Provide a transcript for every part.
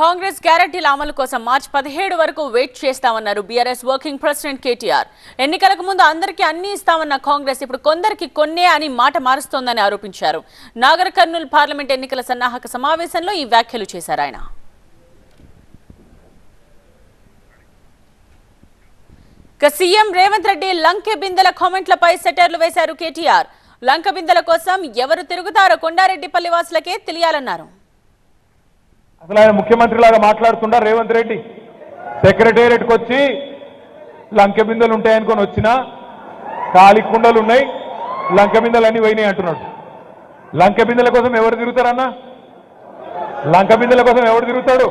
కాంగ్రెస్ గ్యారంటీల అమలు కోసం మార్చి పదిహేడు వరకు వెయిట్ చేస్తామన్నారు బీఆర్ఎస్ వర్కింగ్ ప్రెసిడెంట్ కేటీఆర్. ఎన్నికలకు ముందు అందరికీ అన్ని ఇస్తామన్న కాంగ్రెస్ ఇప్పుడు కొందరికి కొన్నే అని మాట మారుస్తోందని ఆరోపించారు. నాగర్ కర్నూలు పార్లమెంట్ ఎన్నికల సన్నాహక సమావేశంలో ఈ వ్యాఖ్యలు చేశారు ఆయన. ఇక సీఎం రేవంత్ రెడ్డి లంకె బిందెల కామెంట్లపై సెటర్లు వేశారు కేటీఆర్. లంక బిందెల కోసం ఎవరు తిరుగుతారో కొండారెడ్డిపల్లి వాసులకే తెలియాలన్నారు. అసలు ఆయన ముఖ్యమంత్రి లాగా మాట్లాడుతుండ రేవంత్ రెడ్డి? సెక్రటేరియట్కి వచ్చి లంకె బిందెలు ఉంటాయనుకొని వచ్చినా కాలి కుండలు ఉన్నాయి లంక బిందెలు అన్ని పోయినాయి అంటున్నాడు. లంకె బిందెల కోసం ఎవరు తిరుగుతారన్నా? లంక బిందెల కోసం ఎవరు తిరుగుతాడు?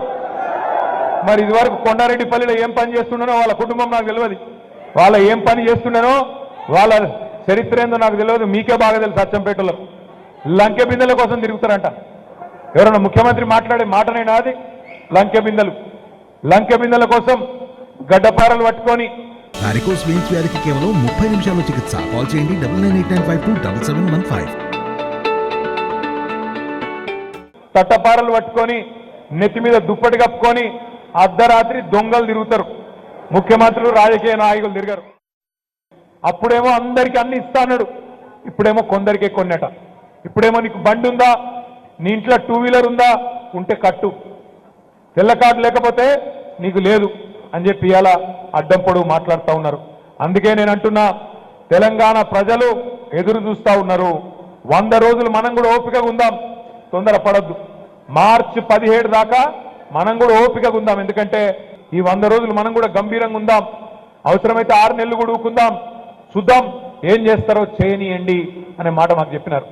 మరి ఇదివరకు కొండారెడ్డిపల్లిలో ఏం పని చేస్తుండనో వాళ్ళ కుటుంబం నాకు తెలియదు. వాళ్ళ ఏం పని చేస్తుండనో వాళ్ళ చరిత్ర ఏందో నాకు తెలియదు. మీకే బాగా తెలుసు అచ్చంపేటలో. లంకె బిందెల కోసం తిరుగుతారంట. ఎవరన్నా ముఖ్యమంత్రి మాట్లాడే మాటనైనా అది లంకె బిందెలు. లంకె బిందెల కోసం గడ్డపారలు పట్టుకొని. వారికోస్ వెయిన్స్ వ్యాధికి కేవలం ముప్పై నిమిషాల్లో చికిత్స. కాల్ చేయండి double nine eight nine five two double seven one five. తట్టపారలు పట్టుకొని నెత్తి మీద దుప్పటి కప్పుకొని అర్ధరాత్రి దొంగలు తిరుగుతారు. ముఖ్యమంత్రులు రాజకీయ నాయకులు తిరగరు. అప్పుడేమో అందరికి అన్ని ఇస్తా అన్నాడు. ఇప్పుడేమో కొందరికే కొన్నట. ఇప్పుడేమో నీకు బండి ఉందా? నీ ఇంట్లో టూ వీలర్ ఉందా? ఉంటే కట్టు. తెల్ల కార్డు లేకపోతే నీకు లేదు అని చెప్పి ఇలా అడ్డం పొడుగు మాట్లాడుతూ ఉన్నారు. అందుకే నేను అంటున్నా తెలంగాణ ప్రజలు ఎదురు చూస్తూ ఉన్నారు. వంద రోజులు మనం కూడా ఓపికగా ఉందాం. తొందర పడద్దు. మార్చి పదిహేడు దాకా మనం కూడా ఓపికగా ఉందాం. ఎందుకంటే ఈ వంద రోజులు మనం కూడా గంభీరంగా ఉందాం. అవసరమైతే ఆరు నెలలు కూడా ఊకుందాం చూద్దాం ఏం చేస్తారో చేయనియండి అనే మాట మాకు చెప్పినారు.